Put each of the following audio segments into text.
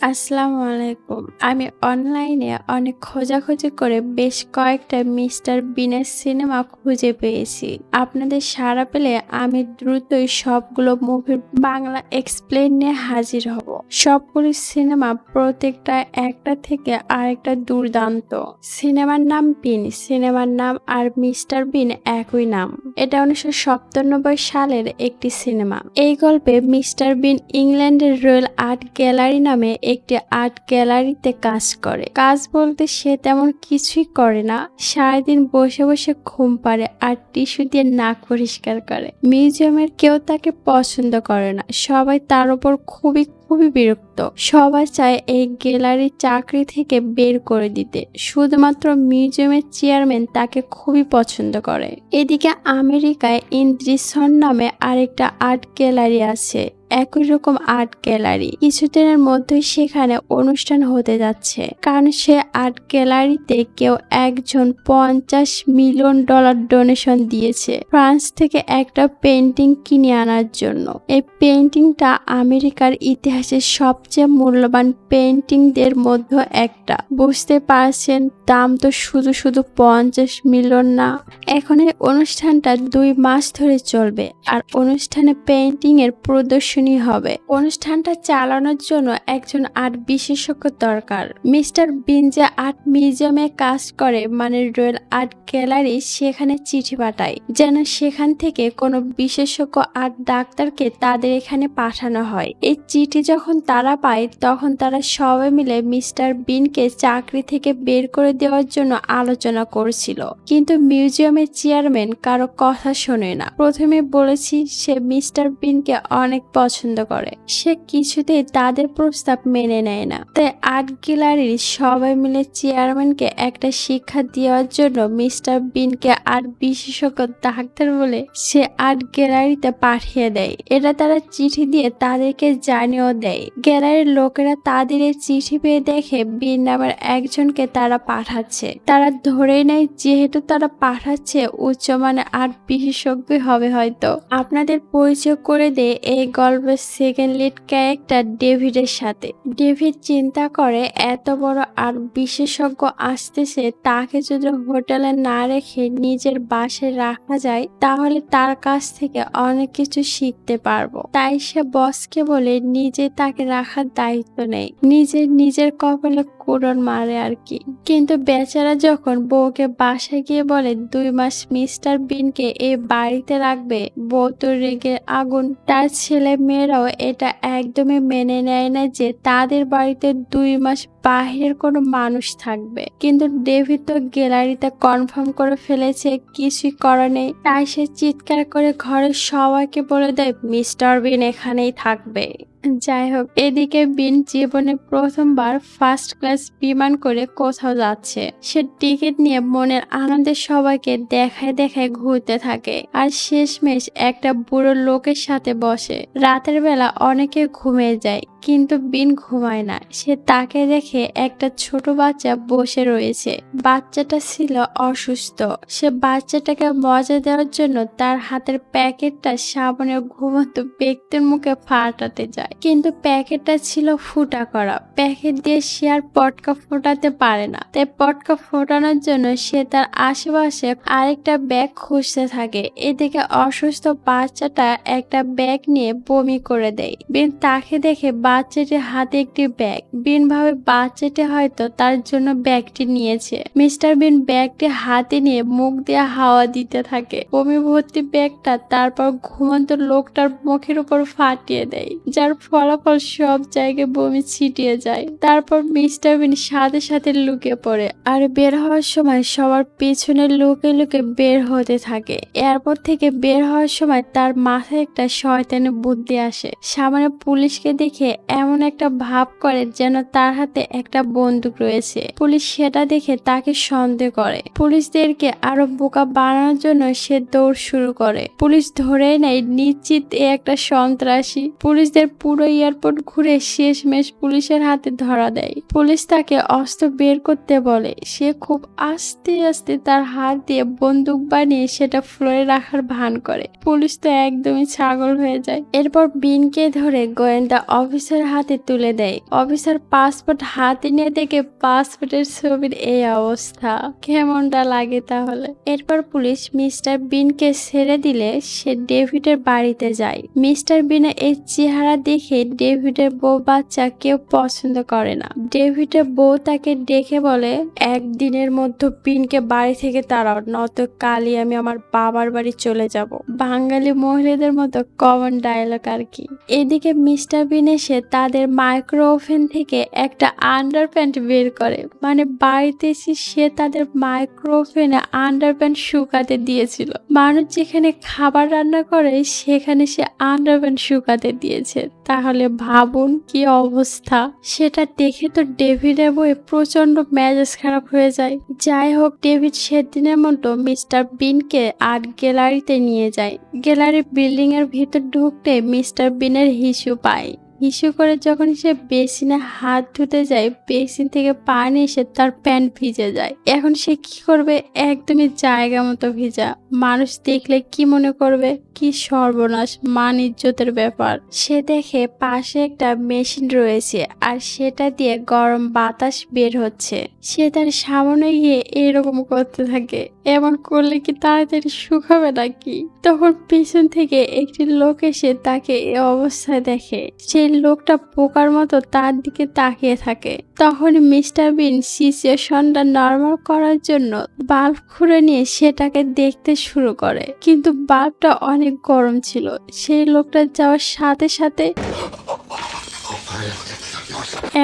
আসসালামু আলাইকুম আমি অনলাইনে অনেক খোঁজাখুঁজি করে বেশ কয়েকটা মিস্টার বিনের সিনেমা খুঁজে পেয়েছি। আপনাদের সাড়া পেলে আমি দ্রুতই সবগুলো মুভির বাংলা এক্সপ্লেন নিয়ে হাজির হব। সবগুলি সিনেমা প্রত্যেকটা একটা থেকে আরেকটা দুর্দান্ত। সিনেমার নাম বিন, সিনেমার নাম আর মিস্টার বিন একই নাম। এটা উনিশশো সপ্তানব্বই সালের একটি সিনেমা। এই গল্পে মিস্টার বিন ইংল্যান্ডের রয়্যাল আর্ট গ্যালারি নামে একটি আর্ট গ্যালারিতে কাজ করে। কাজ বলতে সে তেমন কিছুই করে না। সারাদিন বসে বসে ঘুম পারে আর টিস্যু দিয়ে নাক পরিষ্কার করে। মিউজিয়ামের কেউ তাকে পছন্দ করে না। সবাই তার উপর খুবই খুবই বিরক্ত। সবাই চায় এই গ্যালারির চাকরি থেকে বের করে দিতে। শুধুমাত্র মিউজিয়ামের চেয়ারম্যান তাকে খুবই পছন্দ করে। এদিকে আমেরিকায় ইন্দ্রিসন নামে আরেকটা আর্ট গ্যালারি আছে। একই রকম আর্ট গ্যালারি। কিছুদিনের মধ্যেই সেখানে অনুষ্ঠান হতে যাচ্ছে। কারণ সে আর্ট গ্যালারিতে কেউ একজন পঞ্চাশ মিলিয়ন ডলার ডোনেশন দিয়েছে। ফ্রান্স থেকে একটা পেন্টিং কিনে আনার জন্য। এই পেন্টিংটা আমেরিকার ইতিহাসের সবচেয়ে মূল্যবান পেন্টিংদের মধ্যে একটা। বুঝতে পারছেন, দাম তো শুধু শুধু পঞ্চাশ মিলিয়ন না। এখন এই অনুষ্ঠানটা দুই মাস ধরে চলবে। আর অনুষ্ঠানে পেন্টিং এর প্রদর্শনী হবে। অনুষ্ঠানটা চালানোর জন্য একজন আর্ট বিশেষজ্ঞ দরকার। মিস্টার বিন যে আর্ট মিউজিয়ামে কাজ করে মানে রয়্যাল আর্ট গ্যালারি সেখানে চিঠি পাঠায়, যেন সেখান থেকে কোনো বিশেষজ্ঞ আর্ট ডাক্তারকে তাদের এখানে পাঠানো হয়। এই চিঠি যখন তারা পায়, তখন তারা সবাই মিলে মিস্টার বিনকে চাকরি থেকে বের করে দেওয়ার জন্য আলোচনা করছিল। কিন্তু মিউজিয়ামের চেয়ারম্যান কারও কথা শোনে না। প্রথমে বলেছি, সে মিস্টার বিনকে অনেক পছন্দ করে। সে কিছুতেই তাদের প্রস্তাব মেনে নেয় না। তাই আর্ট গ্যালারির সবাই মিলে চেয়ারম্যানকে একটা শিক্ষা দেওয়ার জন্য মিস্টার বিনকে আর্ট বিশেষজ্ঞ ডাক্তার বলে সে আর্ট গ্যালারিতে পাঠিয়ে দেয়। এটা তারা চিঠি দিয়ে তাদেরকে জানিয়েও দেয়। গ্যালারির লোকেরা তাদের এই চিঠি পেয়ে দেখে বিন নামের একজনকে তারা পাঠাচ্ছে। তারা ধরে নেয় যেহেতু তারা পাঠাচ্ছে উচ্চমানের আর্ট বিশেষজ্ঞ হবে হয়তো। আপনাদের পরিচয় করে দেয় এই গল্পের সেকেন্ড লিড ক্যারেক্টার ডেভিডের সাথে। ডেভিড চিন্তা করে, এত বড় আর বিশেষজ্ঞ আসতেছে, তাকে যদি হোটেলে না রেখে নিজের বাসে রাখা যায়, তাহলে তার কাছ থেকে অনেক কিছু শিখতে পারব। তাই সে বসকে বলে, নিজে তাকে রাখার দায়িত্ব নেই। নিজের নিজের কপালে কুড়ন মারে আর কি কিন্তু বেচারা যখন বউকে বাসায় গিয়ে বলে, দুই মাস মিস্টার বিনকে এই বাড়িতে রাখবে, বউ তো রেগে আগুন। তার ছেলে মেয়েরাও এটা একদমই মেনে নেয় না যে তাদের বাড়িতে দুই মাস বাহিরের কোনো মানুষ থাকবে। কিন্তু ডেভিড তো গ্যালারিতে কনফার্ম করে ফেলেছে, কিছুই করার নেই। তাই সে চিৎকার করে ঘরের সবাইকে বলে দেয়, মিস্টার বিন এখানেই থাকবে। যাই হোক এদিকে বিন জীবনে প্রথমবার ফার্স্ট ক্লাস বিমান করে কোথাও যাচ্ছে। সে টিকিট নিয়ে মনের আনন্দে সবাইকে দেখায় দেখায় ঘুরতে থাকে আর শেষমেশ একটা বুড়ো লোকের সাথে বসে। রাতের বেলা অনেকে ঘুমিয়ে যায়। কিন্তু বিন ঘুমায় না। সে তাকে দেখে একটা ছোট বাচ্চা বসে রয়েছে। বাচ্চাটা ছিল অসুস্থ। সে বাচ্চাটাকে মজা দেওয়ার জন্য তার হাতের প্যাকেটটা সাবানের ঘুমন্ত ব্যক্তির মুখে ফাটাতে যায়। কিন্তু প্যাকেটটা ছিল ফুটা করা। প্যাকেট দিয়ে সে আর পটকা ফোটাতে পারে না। তাই পটকা ফোটানোর জন্য সে তার আশেপাশে আরেকটা ব্যাগ খুঁজতে থাকে। এদিকে অসুস্থ বাচ্চাটা একটা ব্যাগ নিয়ে বমি করে দেয়। বিন তাকে দেখে বাচ্চাটির হাতে একটি ব্যাগ। বিন ভাবে বাচ্চাটি হয়তো তার জন্য ব্যাগটি নিয়েছে। মিস্টার বিন ব্যাগটি হাতে নিয়ে মুখ দিয়ে হাওয়া দিতে থাকে। বমি ভর্তি ব্যাগটা তারপর ঘুমন্ত লোকটার মুখের উপর ফাটিয়ে দেয়, যার ফলাফল সব জায়গায় বমি ছিটিয়ে যায়। তারপর মিস্টার বিন সাথে সাথে লুকে পড়ে আর বের হওয়ার সময় সবার পেছনে লুকে লুকে বের হতে থাকে। এয়ারপোর্ট থেকে বের হওয়ার সময় তার মাথায় একটা শয়তানি বুদ্ধি আসে। সামনে পুলিশকে দেখে এমন একটা ভাব করে যেন তার হাতে একটা বন্দুক রয়েছে। পুলিশ সেটা দেখে তাকে সন্দেহ করে। পুলিশদেরকে আরও বোকা বানানোর জন্য সে দৌড় শুরু করে। পুলিশ ধরে নেয়, নিশ্চিত এ একটা সন্ত্রাসী। পুলিশদের পুরো এয়ারপোর্ট ঘুরে শেষমেশ পুলিশের হাতে ধরা দেয়। পুলিশ তাকে অস্ত্র বের করতে বলে। সে খুব আস্তে আস্তে তার হাত দিয়ে বন্দুক বানিয়ে সেটা ফ্লোরে রাখার ভান করে। পুলিশ তো একদমই ছাগল হয়ে যায়। এরপর বিনকে ধরে গোয়েন্দা অফিসার অফিসার হাতে তুলে দেয়। অফিসার পাসপোর্ট হাতে নিয়ে দেখে পাসপোর্টের ছবির এই অবস্থা। কেমনটা লাগে তাহলে? এরপর পুলিশ মিস্টার বিনকে ছেড়ে দিলে সে ডেভিডের বাড়িতে যায়। মিস্টার বিনের এই চেহারা দেখে ডেভিডের বউ বাচ্চা কেউ পছন্দ করে না। ডেভিডের বউ তাকে ডেকে বলে, একদিনের মধ্যে বিনকে বাড়ি থেকে তাড়াও নত কালই আমি আমার বাবার বাড়ি চলে যাব। বাঙালি মহিলাদের মতো কমন ডায়লগ আর কি। এদিকে মিস্টার বিন এসে তাদের মাইক্রো ওভেন থেকে একটা আন্ডার প্যান্ট বের করে। মানে বাড়িতে এসে সে তাদের মাইক্রো ওভেনে আন্ডার প্যান্ট শুকাতে দিয়েছিল। মানুষ যেখানে খাবার রান্না করে, সেখানে সে আন্ডার প্যান্ট শুকাতে দিয়েছে। তাহলে ভাবুন কি অবস্থা। সেটা দেখে তো ডেভিডের বই প্রচণ্ড মেজাজ খারাপ হয়ে যায়। যাই হোক ডেভিড সেদিনের মতো মিস্টার বিনকে আর্ট গ্যালারিতে নিয়ে যায়। গ্যালারি বিল্ডিং এর ভিতর ঢুকতে মিস্টার বিনের হিসু পায়। হিসু করে যখন সে বেসিনে হাত ধুতে যায়, বেসিন থেকে পানি এসে তার প্যান্ট ভিজে যায়। এখন সে কি করবে? একদমই জায়গা মতো ভিজা। মানুষ দেখলে কি মনে করবে? কি সর্বনাশ, মান ইজ্জতের ব্যাপার। সে দেখে পাশে একটা মেশিন রয়েছে আর সেটা দিয়ে গরম বাতাস বের হচ্ছে। সে তার সামনে গিয়ে এরকম করতে থাকে। এমন করলে কি তাড়াতাড়ি শুকাবে নাকি? তখন পিছন থেকে একটি লোক এসে তাকে এ অবস্থায় দেখে। সেই লোকটা পোকার মতো তার দিকে তাকিয়ে থাকে। তখন মিস্টার বিন সিচুয়েশনটা নর্মাল করার জন্য বাল্ব খুলে নিয়ে সেটাকে দেখতে শুরু করে। কিন্তু বাল্বটা অনেক গরম ছিল। সেই লোকটা যাওয়ার সাথে সাথে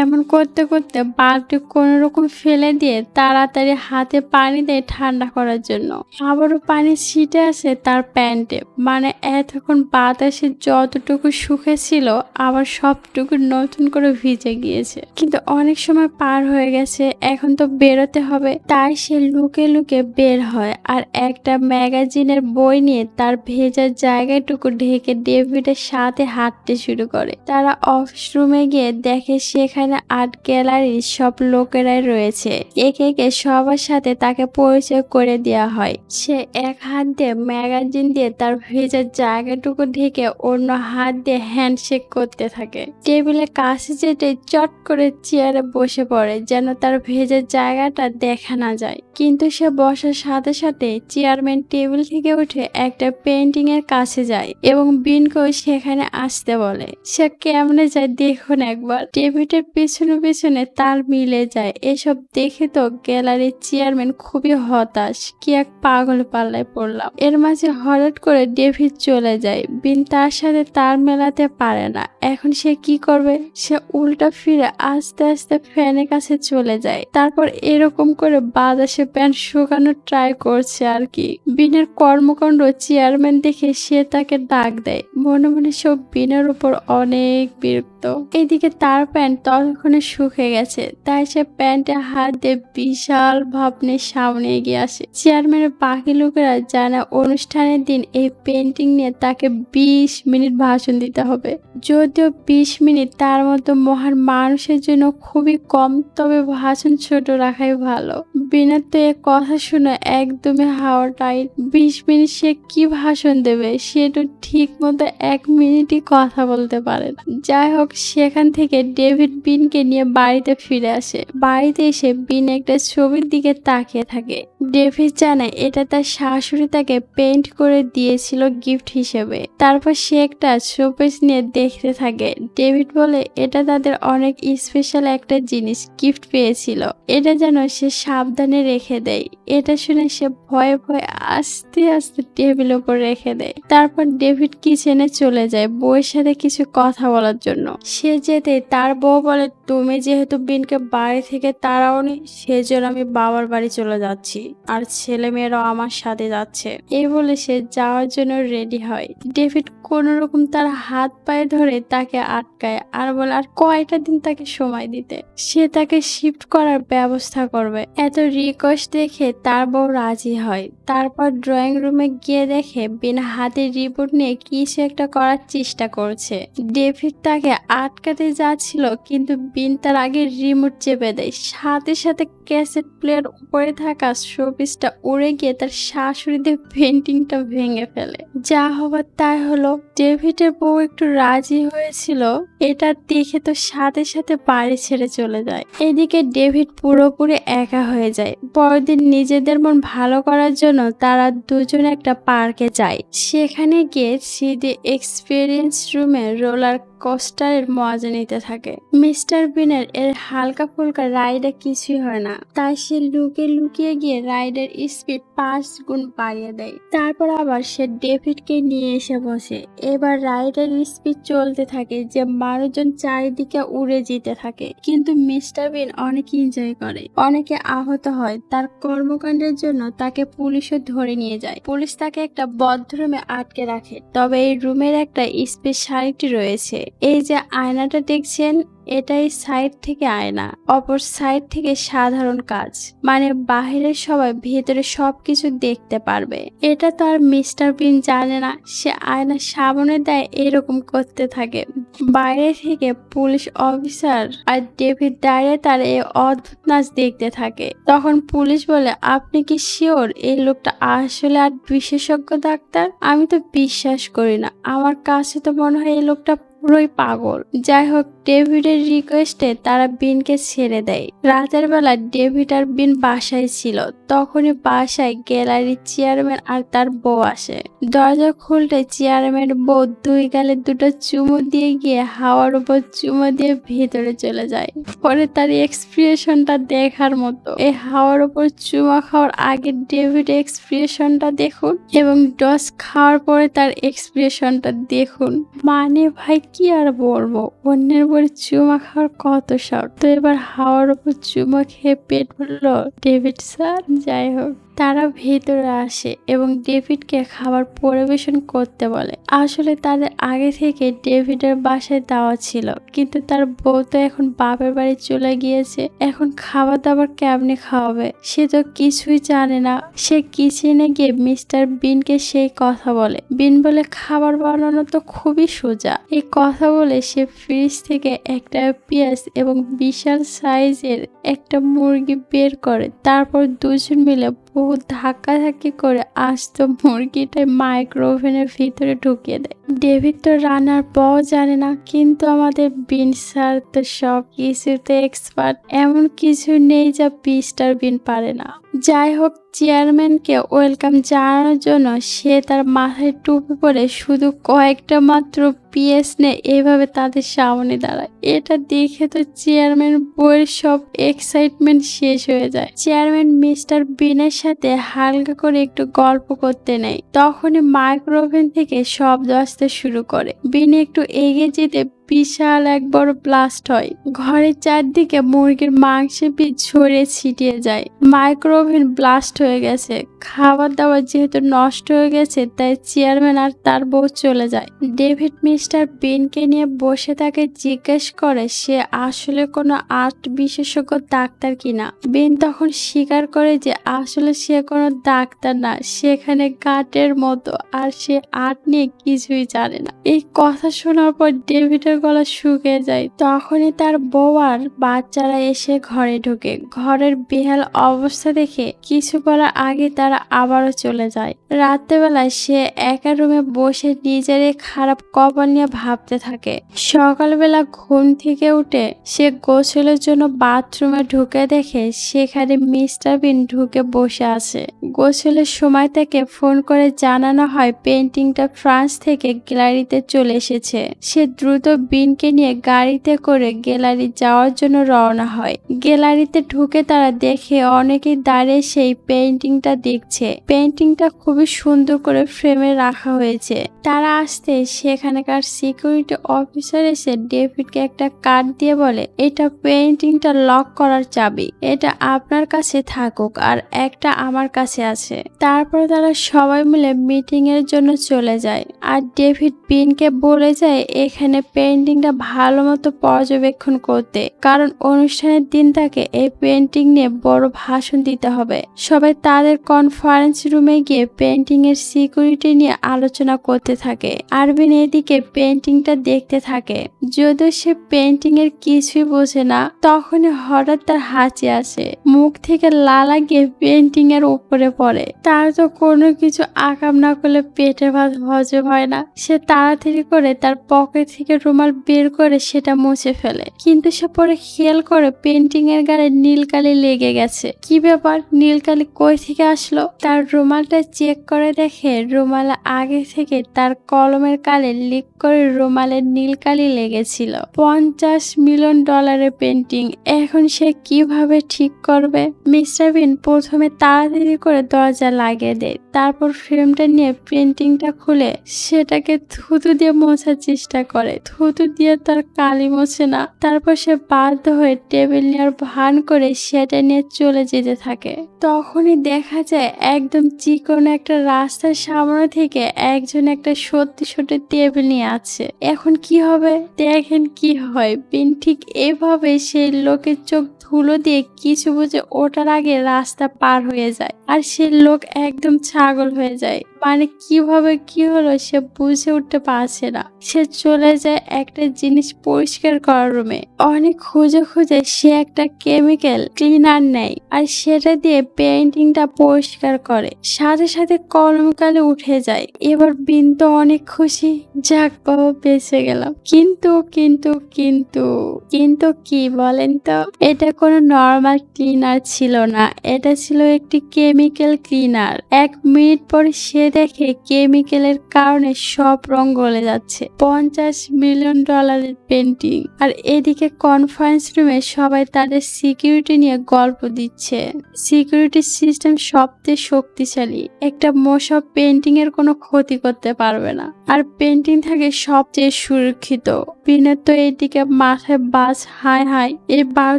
এমন করতে করতে বাল্বটি কোনো রকম ফেলে দিয়ে তাড়াতাড়ি হাতে পানি দেয় ঠান্ডা করার জন্য। আবারও পানি ছিটে আসে তার প্যান্টে। মানে এতক্ষণ বাতাসে যতটুকু শুকেছিল আবার সবটুকু নতুন করে ভিজে গিয়েছে। কিন্তু অনেক সময় পার হয়ে গেছে, এখন তো বেরোতে হবে। তাই সে লুকে লুকে বের হয় আর একটা ম্যাগাজিনের বই নিয়ে তার ভেজা জায়গাটুকু ঢেকে ডেভিডের সাথে হাঁটতে শুরু করে। তারা অফিস রুমে গিয়ে দেখে সেখানে আর্ট গ্যালারির সব লোকেরাই রয়েছে। একে একে সবার সাথে তাকে পরিচয় করে দেওয়া হয়। সে এক হাত দিয়ে ম্যাগাজিন দিয়ে তার ভেজার জায়গাটুকু ঢেকে অন্য হাত দিয়ে হ্যান্ডশেক করতে থাকে। টেবিলের কাছে যেতে চট করে চেয়ারে বসে পড়ে যেন তার ভেজার জায়গাটা দেখা না যায়। কিন্তু সে বসার সাথে সাথে চেয়ারম্যান টেবিল থেকে উঠে একটা পেন্টিং এর কাছে যায় এবং বিনকেও সেখানে আসতে বলে। সে কেমনে যায় দেখুন একবার। ডেভিডের পিছনে পিছনে তাল মিলে যায়। এসব দেখে তো গ্যালারির চেয়ারম্যান খুবই হতাশ। কি এক পাগল পাল্লায় পড়লাম। এর মাঝে হঠাৎ করে ডেভিড চলে যায়। বিন তার সাথে তাল মেলাতে পারে না। এখন সে কি করবে? সে উল্টা ফিরে আস্তে আস্তে ফ্যানের কাছে চলে যায়। তারপর এরকম করে বাতাসে প্যান্ট শুকানোর ট্রাই করছে আর কি। বিনের কর্মকাণ্ড চেয়ারম্যান দেখে সে তাকে ডাক দেয়। মনে মনে সব বিনের উপর অনেক বিরক্ত। এইদিকে তার প্যান্ট ততক্ষণে শুকে গেছে। তাই সে প্যান্টে হাত দিয়ে বিশাল ভাবনের সামনে এগিয়ে আসে। চেয়ারম্যানের বাকি লোকেরা জানা অনুষ্ঠানের দিন এই পেন্টিং নিয়ে তাকে বিশ মিনিট ভাষণ দিতে হবে। যদিও বিশ মিনিট তার মতো মহান মানুষের জন্য খুবই কম, তবে ভাষণ ছোট রাখাই ভালো। বিনা তো এ কথা শুনে একদমই হাওয়া টাইট বিশ মিনিট সে কি ভাষণ দেবে, সে তো ঠিক মতো এক মিনিটই কথা বলতে পারে না। যাই হোক, সেখান থেকে ডেভিড বিনকে নিয়ে বাড়িতে ফিরে আসে। বাড়িতে এসে বিন একটা ছবির দিকে তাকিয়ে থাকে। ডেভিড জানে এটা তার শাশুড়ি তাকে পেইন্ট করে দিয়েছিল গিফট হিসেবে। তারপর সে একটা শোপিস নিয়ে দেখতে থাকে। ডেভিড বলে, এটা তাদের অনেক স্পেশাল একটা জিনিস, গিফট পেয়েছিল। এটা যেন সে সাবধানে রেখে দেয়। এটা শুনে সে ভয়ে ভয়ে আস্তে আস্তে টেবিল উপর রেখে দেয়। তারপর ডেভিড কিচেনে চলে যায় বউয়ের সাথে কিছু কথা বলার জন্য। সে যেতে তার বউ বলে তুমি যেহেতু বিনকে বাড়ি থেকে তাড়াওনি, সেজন্য আমি বাবার বাড়ি চলে যাচ্ছি আর ছেলে মেয়েরাও আমার সাথে যাচ্ছে। এই বলে সে যাওয়ার জন্য রেডি হয়। ডেভিড কোন রকম তার হাত পায়ে ধরে তাকে আটকায় আর বলে, আর কয়টা দিন তাকে সময় দিতে? সে তাকে শিফট করার ব্যবস্থা করবে। এত রিকোয়েস্ট দেখে তার বউ রাজি হয়। তারপর ড্রয়িং রুমে গিয়ে দেখে বিন হাতের রিপোর্ট নিয়ে কিছু একটা করার চেষ্টা করছে। ডেভিড তাকে আটকাতে যাচ্ছিল, কিন্তু বিন তার আগে রিমোট চেপে দেয়। সাথে সাথে ক্যাসেট প্লেয়ার উপরে থাকা শোপিসটা উড়ে গিয়ে তার শাশুড়িদের পেন্টিংটা ভেঙে ফেলে। যা হবার তাই হলো, ডেভিডের বউ একটু রাজি হয়েছিল, এটা দেখে তো সাথে সাথে বাড়ি ছেড়ে চলে যায়। এদিকে ডেভিড পুরোপুরি একা হয়ে যায়। পরদিন নিজেদের মন ভালো করার জন্য তারা দুজন একটা পার্কে যায়। সেখানে গিয়ে সিডি এক্সপিরিয়েন্স রুমে রোলার কোস্টারের মজা নিতে থাকে। মিস্টার বিনের এর হালকা ফুলকা রাইডে কিছুই হয় না। তাই সে লুকিয়ে লুকিয়ে গিয়ে রাইডের স্পিড পাঁচ গুণ বাড়িয়ে দেয়। তারপর আবার সে ডেভিডকে নিয়ে এসে বসে। এবার রাইডের স্পিড চলতে থাকে যে মানুষজন চারিদিকে উড়ে যেতে থাকে। কিন্তু মিস্টার বিন অনেক এনজয় করে। অনেকে আহত হয়। তার কর্মকাণ্ডের জন্য তাকে পুলিশও ধরে নিয়ে যায়। পুলিশ তাকে একটা বদ্ধ রুমে আটকে রাখে। তবে এই রুমের একটা স্পেশালিটি রয়েছে। এই যে আয়নাটা দেখছেন, এটাই সাইড থেকে আয়না, অপর সাইড থেকে সাধারণ কাজ। মানে বাহিরের সবাই, ভেতরে সবকিছু দেখতে পারবে। এটা তো আর মিস্টার বিন জানে না, সে আয়না সামনে দেয়, এরকম করতে থাকে। বাইরে থেকে পুলিশ অফিসার আর ডেভিড দাঁড়িয়ে তার এই অদ্ভুত নাচ দেখতে থাকে। তখন পুলিশ বলে, আপনি কি শিওর এই লোকটা আসলে আর বিশেষজ্ঞ ডাক্তার? আমি তো বিশ্বাস করি না। আমার কাছে তো মনে হয় এই লোকটা পুরোই পাগল। যাই হোক ডেভিডের রিকোয়েস্টে তারা বিনকে ছেড়ে দেয়। রাতের বেলা ডেভিড আর বিন বাসায় ছিল। তখনই বাসায় গ্যালারির চেয়ারম্যান আর তার বউ আসে। দরজা খুলতে চেয়ারম্যান বউ দুই গালে দুটো চুমু দিয়ে গিয়ে হাওয়ার উপর চুমু দিয়ে ভিতরে চলে যায়। পরে তার এক্সপ্রেশনটা দেখার মতো। এই হাওয়ার উপর চুমা খাওয়ার আগে ডেভিড এক্সপ্রেশনটা দেখুন এবং ডস খাওয়ার পরে তার এক্সপ্রেশনটা দেখুন। মানে ভাই কি আর বলব? অন্যের উপরে চুমা খাওয়ার কত শখ তো এবার হাওয়ার উপর চুমা খেয়ে পেট ভরলো ডেভিড স্যার? যাই হোক। তারা ভেতরে আসে এবং ডেভিডকে খাবার পরিবেশন করতে বলে। আসলে তাদের আগে থেকে ডেভিডের বাসায় দেওয়া ছিল, কিন্তু তার বউ তো এখন বাপের বাড়ি চলে গিয়েছে। এখন খাবার দাবার কেমনে খাওয়াবে? সে তো কিছুই জানে না। সে কিচেনে গিয়ে মিস্টার বিনকে সেই কথা বলে। বিন বলে, খাবার বানানো তো খুবই সোজা। এই কথা বলে সে ফ্রিজ থেকে একটা পেঁয়াজ এবং বিশাল সাইজের একটা মুরগি বের করে। তারপর দুজন মিলে বহু ধাক্কাধাক্কি করে আসতো মুরগিটা মাইক্রোওভেনের ভিতরে ঢুকিয়ে দেয়। ডেভিড তো রান্নার পাও জানে না, কিন্তু আমাদের বিন স্যার তো সব কিছুতে এক্সপার্ট। এমন কিছু নেই যা পিস্টার বিন পারে না। যাই হোক, চেয়ারম্যানকে ওয়েলকাম জানানোর জন্য সে তার মাথায় টুপি পরে শুধু কয়েকটা মাত্র পিএস নে এভাবে তাদের সামনে দাঁড়ায়। এটা দেখে তো চেয়ারম্যান বইয়ের সব এক্সাইটমেন্ট শেষ হয়ে যায়। চেয়ারম্যান মিস্টার বিনের সাথে হালকা করে একটু গল্প করতে নেয়। তখনই মাইক্রোওভেন থেকে শব্দ আসতে শুরু করে। বিন একটু এগিয়ে যেতে বিশাল এক বড় ব্লাস্ট হয়। ঘরের চারদিকে মুরগির মাংসের পিস ছড়িয়ে ছিটিয়ে যায়। মাইক্রোওভেন ব্লাস্ট হয়ে গেছে। খাবার দাবার যেহেতু নষ্ট হয়ে গেছে, তাই চেয়ারম্যান আর তার বউ চলে যায়। ডেভিড মিস্টার বিনকে নিয়ে বসে তাকে জিজ্ঞেস করে, সে আসলে কোনো আর্ট বিশেষজ্ঞ ডাক্তার কিনা? বিন তখন স্বীকার করে যে, আসলে সে কোনো ডাক্তার না। সেখানে গাটের মতো, আর সে আর্ট নিয়ে কিছুই জানে না। এই কথা শোনার পর ডেভিডের গলা শুকিয়ে যায়। তখনই তার বউ আর বাচ্চারা এসে ঘরে ঢুকে। ঘরের বেহাল অবস্থা দেখে কিছু বলার আগে তারা আবারও চলে যায়। রাত্রেবেলায় সে একা রুমে বসে নিজের খারাপ কপাল নিয়ে ভাবতে থাকে। সকালবেলা ঘুম থেকে উঠে সে গোসলের জন্য বাথরুমে ঢুকে দেখে সেখানে মিস্টার বিন ঢুকে বসে আছে। গোসলের সময় থেকে ফোন করে জানানো হয় পেন্টিংটা ফ্রান্স থেকে গ্যালারিতে চলে এসেছে। সে দ্রুত বিনকে নিয়ে গাড়িতে করে গ্যালারি যাওয়ার জন্য রওনা হয়। গ্যালারিতে ঢুকে তারা দেখে অনেকেই দাঁড়িয়ে সেই পেন্টিংটা দেখছে। পেন্টিংটা খুবই সুন্দর করে ফ্রেমে রাখা হয়েছে। তারা আসতে সেখানকার সিকিউরিটি অফিসার এসে ডেভিডকে একটা কার্ড দিয়ে বলে, এটা পেন্টিংটা লক করার চাবি। এটা আপনার কাছে থাকুক আর একটা আমার কাছে আছে। তারপর তারা সবাই মিলে মিটিং এর জন্য চলে যায়। আর ডেভিড বিনকে বলে যায়, এখানে পেন্ট পেন্টিংটা ভালো মতো পর্যবেক্ষণ করতে। কারণ অনুষ্ঠানের দিন তাকে এই পেন্টিং নিয়ে বড় ভাষণ দিতে হবে। সবাই তাদের কনফারেন্স রুমে গিয়ে পেন্টিং এর সিকিউরিটি নিয়ে আলোচনা করতে থাকে। আরবিন এদিকে পেন্টিংটা দেখতে থাকে। যদিও সে পেন্টিং এর কিছুই বোঝে না, তখনই হঠাৎ তার হাঁচি আসে। মুখ থেকে লালা গিয়ে পেন্টিং এর উপরে পড়ে। তার তো কোনো কিছু আকাম না করলে পেটে ভাত হজম হয় না। সে তাড়াতাড়ি করে তার পকেট থেকে রুমাল বের করে সেটা মুছে ফেলে। কিন্তু সে পরে খেয়াল করে পেন্টিং এর গায়ে নীলকালি লেগে গেছে। কি ব্যাপার? নীলকালি কই থেকে আসলো? তার রুমালটা চেক করে দেখে রুমাল আগে থেকে তার কলমের কালে লিক করে রুমালের নীলকালি লেগেছিল। পঞ্চাশ মিলিয়ন ডলারের পেন্টিং এখন সে কীভাবে ঠিক করবে? মিস্টার বিন প্রথমে তাড়াতাড়ি করে দরজা লাগিয়ে দেয়। তারপর ফ্রেমটা নিয়ে পেন্টিংটা খুলে সেটাকে থুতু দিয়ে মোছার চেষ্টা করে। থুতু দিয়ে তার কালি মোছে না। তারপর সে বাধ্য হয়ে টেবিল নেওয়ার ভান করে সেটা নিয়ে চলে যেতে থাকে। তখনই দেখা যায় একদম চিকন একটা রাস্তার সামনে থেকে একজন একটা সত্যি সত্যি টেবিল নিয়ে আছে। এখন কি হবে? দেখেন কি হয়। বিন ঠিক এভাবে সেই লোকের চোখ ধুলো দিয়ে কিছু বুঝে ওঠার আগে রাস্তা পার হয়ে যায়। আর সে লোক একদম ছাগল হয়ে যায়। মানে কীভাবে কি হলো সে বুঝে উঠতে পারছে না। সে চলে যায় একটা জিনিস পরিষ্কার করার রুমে অনেক খুঁজে খুঁজে সে একটা কেমিক্যাল ক্লিনার নেয় আর সেটা দিয়ে পেন্টিংটা পরিষ্কার করে। সাথে সাথে কলমকালে উঠে যায়। এবার বিন্তু অনেক খুশি। যাক বাবা, বেঁচে গেলাম। কিন্তু কিন্তু কিন্তু কিন্তু কি বলেন তো? এটা কোনো নর্মাল ক্লিনার ছিল না। এটা ছিল একটি কেমিক্যাল ক্লিনার এক মিনিট পরে সে দেখে কেমিক্যালের কারণে সব রং গলে যাচ্ছে। পঞ্চাশ মিলিয়ন ডলারের পেন্টিং। আর এদিকে কনফারেন্স রুমে সবাই তাদের সিকিউরিটি নিয়ে গল্প দিচ্ছে। সিকিউরিটি সিস্টেম সবচেয়ে শক্তিশালী। একটা মশা পেন্টিং এর কোনো ক্ষতি করতে পারবে না। আর পেন্টিং থাকে সবচেয়ে সুরক্ষিত। বিনের তো এইদিকে মাথায় বাস, হায় হায় এবার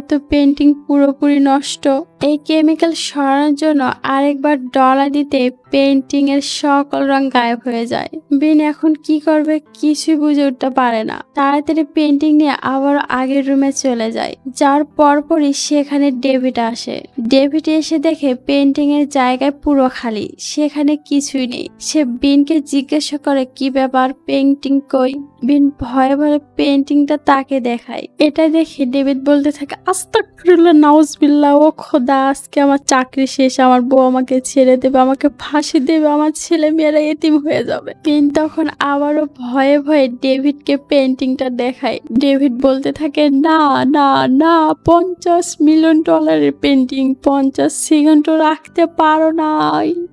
তো পেন্টিং পুরোপুরি নষ্ট। এই কেমিক্যাল সরানোর জন্য আরেকবার ডলা দিতে পেন্টিং এর সকল রং গায়েব হয়ে যায়। বিন এখন কি করবে কিছুই বুঝে উঠতে পারে না। তাড়াতাড়ি পেন্টিং নিয়ে আবার আগের রুমে চলে যায়। যার পরপরই সেখানে ডেভিড আসে। ডেভিড এসে দেখে পেন্টিং এর জায়গায় পুরো খালি। সেখানে কিছুই নেই। সে বিনকে জিজ্ঞাসা করে, কি ব্যাপার? পেন্টিং কই? বিন ভয়ে ভয়ে পেন্টিংটা তাকে দেখায়। এটা দেখে ডেভিড বলতে থাকে আস্তাকুল্লাহ নাউজবিল্লাহ, ও খোদা, আজকে আমার চাকরি শেষ, আমার বউ আমাকে ছেড়ে দেবে, আমাকে ফাঁসি দেবে, আমার ছেলে মেয়েরা এতিম হয়ে যাবে। পিন তখন আবারও ভয়ে ভয়ে ডেভিডকে পেন্টিংটা দেখায়। ডেভিড বলতে থাকে, না না না, পঞ্চাশ মিলিয়ন ডলারের পেন্টিং পঞ্চাশ সেকেন্ডও রাখতে পারো না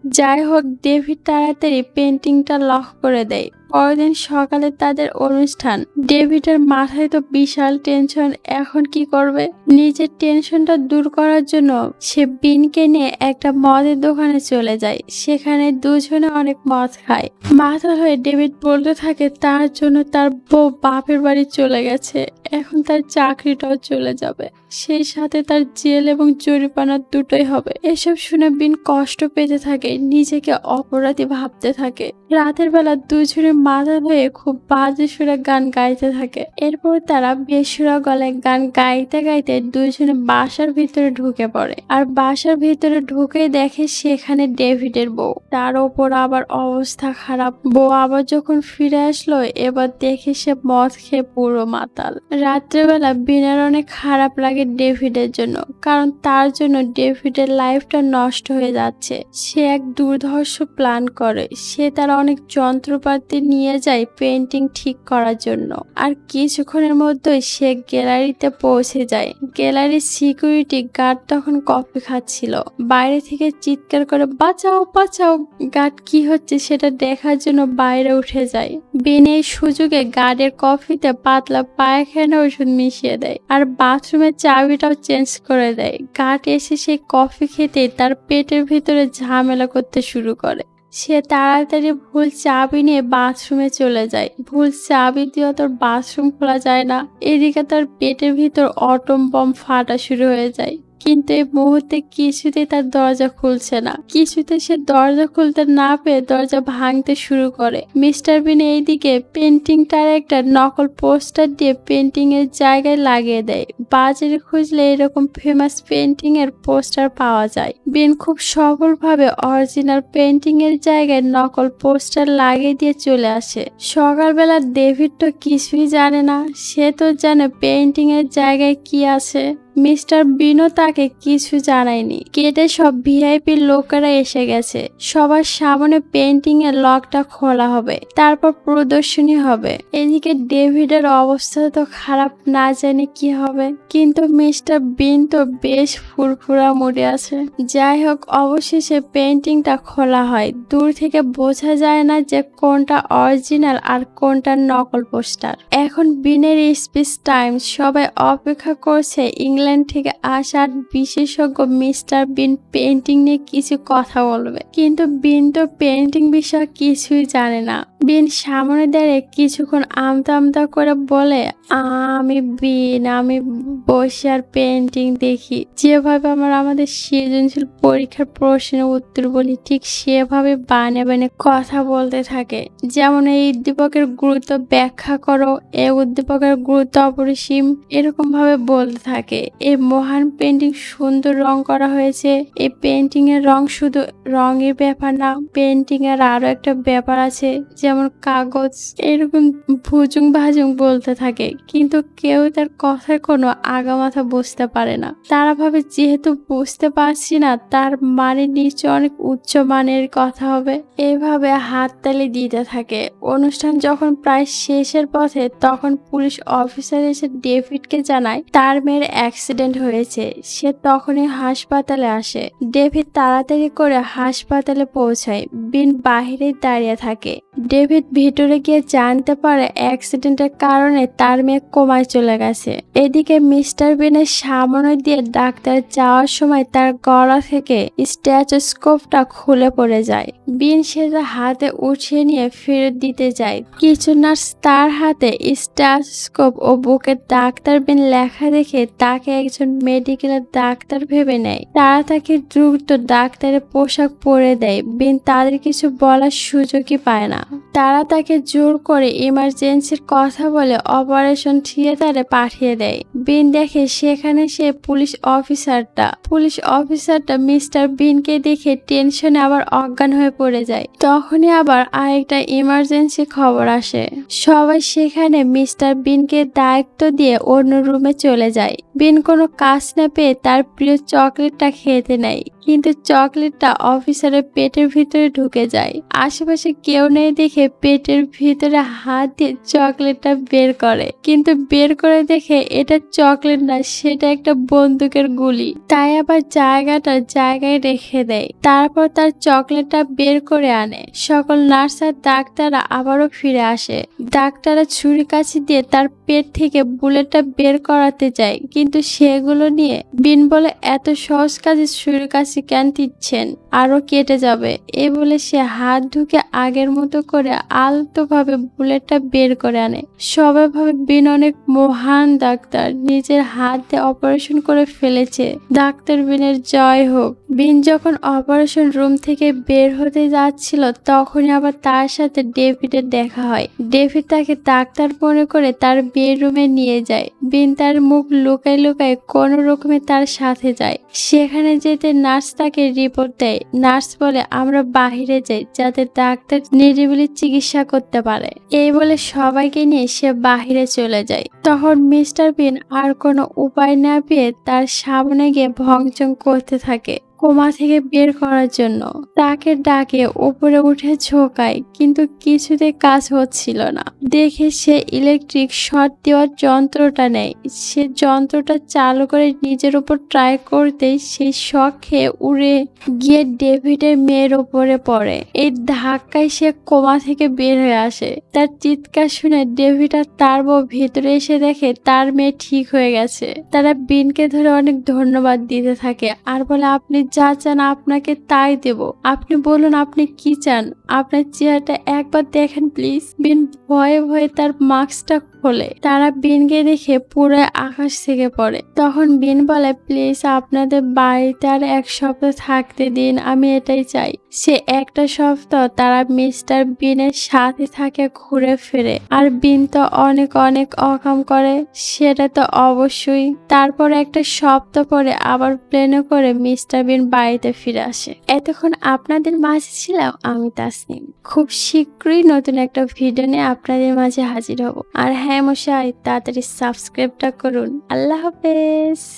যাই হোক ডেভিড তাড়াতাড়ি পেন্টিংটা লক করে দেয়। পরদিন সকালে তাদের অনুষ্ঠান। ডেভিডের মাথায় তো বিশাল টেনশন, এখন কি করবে? নিজের টেনশনটা দূর করার জন্য সে বিনকে নিয়ে একটা মদের দোকানে চলে যায়। সেখানে দুজনে অনেক মদ খায়। মাথা হয়ে ডেভিড বলতে থাকে, তার জন্য তার বউ বাপের বাড়ি চলে গেছে। এখন তার চাকরিটাও চলে যাবে। সেই সাথে তার জেল এবং জরিমানা দুটোই হবে। এসব শুনে বিন কষ্ট পেতে থাকে, নিজেকে অপরাধী ভাবতে থাকে। রাতের বেলা দুজনে মাথা ধুয়ে খুব বাজে সুরে গান গাইতে থাকে। এরপর তারা বেসুরা গলায় গান গাইতে গাইতে দুজনে বাসার ভিতরে ঢুকে পড়ে। আর বাসার ভিতরে ঢুকে দেখে সেখানে ডেভিডের বউ। তার ওপর আবার অবস্থা খারাপ। বউ আবার যখন ফিরে আসলো, এবার দেখে সে মদ খেয়ে পুরো মাতাল। রাত্রেবেলা বিনার অনেক খারাপ লাগে ডেভিডের জন্য, কারণ তার জন্য ডেভিডের লাইফটা নষ্ট হয়ে যাচ্ছে। সে এক দুর্ধর্ষ প্ল্যান করে। সে তার অনেক যন্ত্রপাতি নিয়ে যায় পেন্টিং ঠিক করার জন্য। আর কিছুক্ষণের মধ্যেই সে গ্যালারিতে পৌঁছে যায়। গ্যালারির সিকিউরিটি গার্ড তখন কফি খাচ্ছিল। বাইরে থেকে চিৎকার করে, বাঁচাও বাঁচাও! গার্ড কি হচ্ছে সেটা দেখার জন্য বাইরে উঠে যায়। বেন সুযোগে গার্ডের কফিতে পাতলা পায়খানা ওষুধ মিশিয়ে দেয় আর বাথরুমের চাবিটাও চেঞ্জ করে দেয়। গার্ড এসে সেই কফি খেতে তার পেটের ভিতরে ঝামেলা করতে শুরু করে। সে তাড়াতাড়ি ভুল চাবি নিয়ে বাথরুমে চলে যায়। ভুল চাবি দিয়ে তোর বাথরুম খোলা যায় না। এদিকে তার পেটের ভিতর অটম বম ফাটা শুরু হয়ে যায়। কিন্তু এই মুহূর্তে কিছুতে তার দরজা খুলছে না। কিছুতে সে দরজা খুলতে না পেয়ে দরজা ভাঙতে শুরু করে। মিস্টার বিন এইদিকে পেন্টিংটার একটা নকল পোস্টার দিয়ে পেন্টিং এর জায়গায় লাগিয়ে দেয়। বাজারে খুঁজলে এরকম ফেমাস পেন্টিং এর পোস্টার পাওয়া যায়। বিন খুব সফলভাবে অরিজিনাল পেন্টিং এর জায়গায় নকল পোস্টার লাগিয়ে দিয়ে চলে আসে। সকালবেলা ডেভিড তো কিছুই জানে না। সে তো জানে পেন্টিং এর জায়গায় কি আছে। মিস্টার বিনো তাকে কিছু জানায়নি। গেটে সব ভিআইপি লোকেরা এসে গেছে। সবার সামনে পেন্টিং এর লকটা খোলা হবে, তারপর প্রদর্শনী হবে। এদিকে ডেভিডের অবস্থা তো খারাপ, না জানি কি হবে। কিন্তু মিস্টার বিন তো বেশ ফুরফুরা মুড়ে আছে। যাই হোক, অবশেষে পেন্টিংটা খোলা হয়। দূর থেকে বোঝা যায় না যে কোনটা অরিজিনাল আর কোনটা নকল পোস্টার। এখন বিনের স্পিচ টাইম সবাই অপেক্ষা করছে ইংল্যান্ড থেকে আসার বিশেষজ্ঞ মিস্টার বিন পেন্টিং নিয়ে কিছু কথা বলবে। কিন্তু বিন তো পেন্টিং বিষয়ে কিছুই জানে না। বিন সামনে দাঁড়িয়ে কিছুক্ষণ আমতা আমতা করে বলে, আমি বিন, আমি বসে আর পেন্টিং দেখি। যেভাবে আমার, আমাদের সৃজনশীল পরীক্ষার প্রশ্নের উত্তর বলি, ঠিক সেভাবে বানে বানে কথা বলতে থাকে। যেমন এই উদ্দীপকের গুরুত্ব ব্যাখ্যা করো, এই উদ্দীপকের গুরুত্ব অপরিসীম এরকম ভাবে বলতে থাকে। এই মহান পেন্টিং সুন্দর রং করা হয়েছে। এই পেন্টিং এর রং শুধু রঙের ব্যাপার না পেন্টিং এর আরও একটা ব্যাপার আছে, যেমন কাগজ। এরকম ভুজুং ভাজুং বলতে থাকে, কিন্তু কেউ তার কথার কোনো আগামাথা বুঝতে পারে না। তারা ভাবে, যেহেতু বুঝতে পারছি না, তার মানে নিচে অনেক উচ্চ মানের কথা হবে। এভাবে হাততালি দিতে থাকে। অনুষ্ঠান যখন প্রায় শেষের পথে, তখন পুলিশ অফিসার এসে ডেভিডকে জানায়, তার মেয়ের অ্যাক্সিডেন্ট হয়েছে, সে তখনই হাসপাতালে আসে। ডেভিড তাড়াতাড়ি করে হাসপাতালে পৌঁছায়, বিন বাহিরে দাঁড়িয়ে থাকে। ডেভিড ভিতরে গিয়ে জানতে পারে অ্যাক্সিডেন্টের কারণে তার মেয়ে কোমায় চলে গেছে। এদিকে মিস্টার বিনের সামনে দিয়ে ডাক্তার যাওয়ার সময় তার গলা থেকে স্ট্যাচোস্কোপটা খুলে পড়ে যায়। বিন সেটা হাতে উঠিয়ে নিয়ে ফেরত দিতে যায়। কিছু নার্স তার হাতে স্ট্যাচোস্কোপ ও বুকে ডাক্তার বিন লেখা দেখে তাকে একজন মেডিকেলের ডাক্তার ভেবে নেয়। তারা তাকে দ্রুত ডাক্তারের পোশাক পরে দেয়, বিন তাদের কিছু বলার সুযোগই পায় না। তারা তাকে জোর করে ইমার্জেন্সির কথা বলে অপারেশন থিয়েটারে পাঠিয়ে দেয়। বিন দেখে সেখানে সে পুলিশ অফিসারটা পুলিশ অফিসারটা মিস্টার বিনকে দেখে টেনশনে আবার অজ্ঞান হয়ে পড়ে যায়। তখনই আবার আরেকটা ইমার্জেন্সি খবর আসে। সবাই সেখানে মিস্টার বিনকে দায়িত্ব দিয়ে অন্য রুমে চলে যায়। বিন কোনো কাজ না পেয়ে তার প্রিয় চকলেটটা খেতে নেয় কিন্তু চকলেটটা অফিসারের পেটের ভিতরে ঢুকে যায়। আশেপাশে কেউ নেই দেখে পেটের ভিতরে হাত দিয়ে চকলেটটা বের করে। কিন্তু বের করে দেখে এটা চকলেট না, সেটা একটা বন্দুকের গুলি। তাই আবার জায়গাটা জায়গায় রেখে দেয়। তারপর তার চকলেটটা বের করে আনে। সকল নার্স আর ডাক্তাররা আবারও ফিরে আসে। ডাক্তাররা ছুরি কাছি দিয়ে তার পেট থেকে বুলেটটা বের করাতে যায়। কিন্তু সেগুলো নিয়ে বিন বলে এত সহজ কাজে ছুরি কাছি কেন দিচ্ছেন আরও কেটে যাবে। এ বলে সে হাত ঢুকে আগের মতো করে আলতোভাবে বুলেটটা বের করে আনে। সবাই ভাবে বিন অনেক মহান ডাক্তার। নিজের হাত অপারেশন করে ফেলেছে। ডাক্তার বিনের জয় হোক। বিন যখন অপারেশন রুম থেকে বের হতে যাচ্ছিল, তখনই আবার তার সাথে ডেভিডের দেখা হয়। ডেভিড তাকে ডাক্তার মনে করে তার বেডরুমে নিয়ে যায়। বিন তার মুখ লুকায় লুকায় কোনো রকমে তার সাথে যায়। সেখানে যেতে নার্স তাকে রিপোর্ট দেয়। নার্স বলে, আমরা বাহিরে যাই যাতে ডাক্তার নিরিবিলি চিকিৎসা করতে পারে। এই বলে সবাইকে নিয়ে সে বাহিরে চলে যায়। তখন মিস্টার বিন আর কোনো উপায় না পেয়ে তার সামনে গিয়ে ভংচং করতে থাকে। কোমা থেকে বের করার জন্য। তাকে ডাকে, উপরে উঠে ঝোঁকায়, কিন্তু কিছুতে কাজ হচ্ছিল না। দেখে সে ইলেকট্রিক শর্ট দেওয়ার যন্ত্রটা নেয়। সে যন্ত্রটা চালু করে নিজের উপর ট্রাই করতেই সেই শখ খেয়ে উড়ে গিয়ে ডেভিডের মেয়ের ওপরে পড়ে। এই ধাক্কায় সে কোমা থেকে বের হয়ে আসে। তার চিৎকার শুনে ডেভিড আর তার বউ ভেতরে এসে দেখে তার মেয়ে ঠিক হয়ে গেছে। তারা বিনকে ধরে অনেক ধন্যবাদ দিতে থাকে। আর বলে, আপনি যা চান আপনাকে তাই দেব। আপনি বলুন আপনি কি চান? আপনার চেয়ারটা একবার দেখেন প্লিজ বিন ভয়ে ভয়ে তার মাস্কটা খোলে। তারা বিনকে দেখে পুরো আকাশ থেকে পড়ে। তখন বিন বলে প্লিজ আপনাদের বাড়িতে আর এক সপ্তাহ থাকতে দিন, আমি এটাই চাই। সে একটা সপ্তাহ তারা মিস্টার বিনের সাথে থাকে ঘুরে ফিরে। আর বিন তো অনেক অনেক অকাম করে, সেটা তো অবশ্যই। তারপর একটা সপ্তাহ পরে আবার প্লেনে করে মিস্টার বিন বাড়িতে ফিরে আসে। এতক্ষণ আপনাদের মাঝে ছিলাম আমি তাসনিম। খুব শীঘ্রই নতুন একটা ভিডিও নিয়ে আপনাদের মাঝে হাজির হব। আর হ্যাঁ মশাই, তাড়াতাড়ি সাবস্ক্রাইবটা করুন। আল্লাহ হাফেজ।